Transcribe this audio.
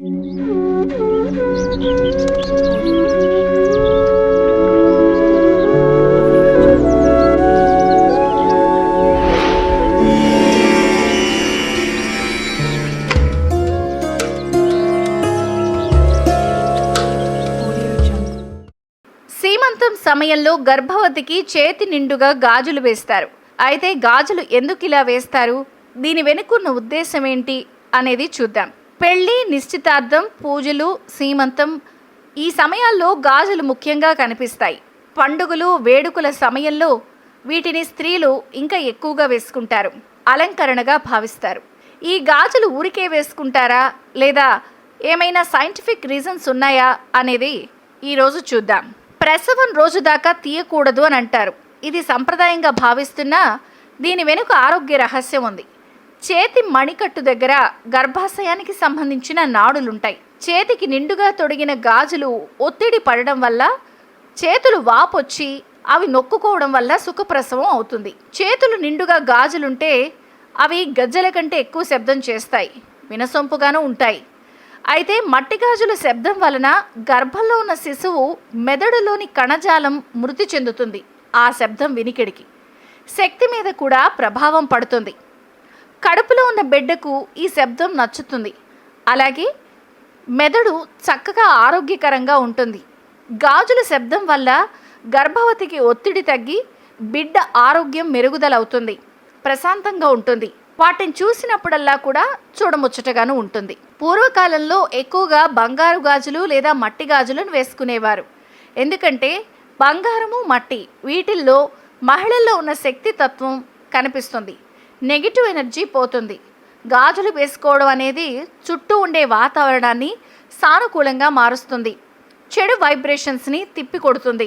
సీమంతం సమయంలో గర్భవతికి చేతి నిండుగా గాజులు వేస్తారు. అయితే గాజులు ఎందుకు ఇలా వేస్తారు? దీని వెనుకున్న ఉద్దేశం ఏంటి? అనేది చూద్దాం. పెళ్ళి నిశ్చితార్థం పూజలు సీమంతం ఈ సమయాల్లో గాజులు ముఖ్యంగా కనిపిస్తాయి. పండుగలు వేడుకల సమయంలో వీటిని స్త్రీలు ఇంకా ఎక్కువగా వేసుకుంటారు అలంకరణగా భావిస్తారు. ఈ గాజులు ఊరికే వేసుకుంటారా? లేదా ఏమైనా సైంటిఫిక్ రీజన్స్ ఉన్నాయా? అనేది ఈరోజు చూద్దాం. ప్రసవం రోజు దాకా తీయకూడదు అని అంటారు. ఇది సంప్రదాయంగా భావిస్తున్నా దీని వెనుక ఆరోగ్య రహస్యం ఉంది. చేతి మణికట్టు దగ్గర గర్భాశయానికి సంబంధించిన నాడులుంటాయి. చేతికి నిండుగా తొడిగిన గాజులు ఒత్తిడి పడడం వల్ల చేతులు వాపొచ్చి అవి నొక్కుకోవడం వల్ల సుఖప్రసవం అవుతుంది. చేతులు నిండుగా గాజులుంటే అవి గజ్జల కంటే ఎక్కువ శబ్దం చేస్తాయి. వినసొంపుగాను ఉంటాయి. అయితే మట్టి గాజుల శబ్దం వలన గర్భంలో ఉన్న శిశువు మెదడులోని కణజాలం మృతి చెందుతుంది. ఆ శబ్దం వినికిడికి. శక్తి మీద కూడా ప్రభావం పడుతుంది. కడుపులో ఉన్న బిడ్డకు ఈ శబ్దం నచ్చుతుంది. అలాగే మెదడు చక్కగా ఆరోగ్యకరంగా ఉంటుంది. గాజుల శబ్దం వల్ల గర్భవతికి ఒత్తిడి తగ్గి బిడ్డ ఆరోగ్యం మెరుగుదలవుతుంది. ప్రశాంతంగా ఉంటుంది. వాటిని చూసినప్పుడల్లా కూడా చూడముచ్చటగాను ఉంటుంది. పూర్వకాలంలో ఎక్కువగా బంగారు గాజులు లేదా మట్టి గాజులను వేసుకునేవారు. ఎందుకంటే బంగారము మట్టి వీటిల్లో మహిళల్లో ఉన్న శక్తి తత్వం కనిపిస్తుంది. నెగిటివ్ ఎనర్జీ పోతుంది. గాజులు వేసుకోవడం అనేది చుట్టూ ఉండే వాతావరణాన్ని సానుకూలంగా మారుస్తుంది. చెడు వైబ్రేషన్స్ని తిప్పి కొడుతుంది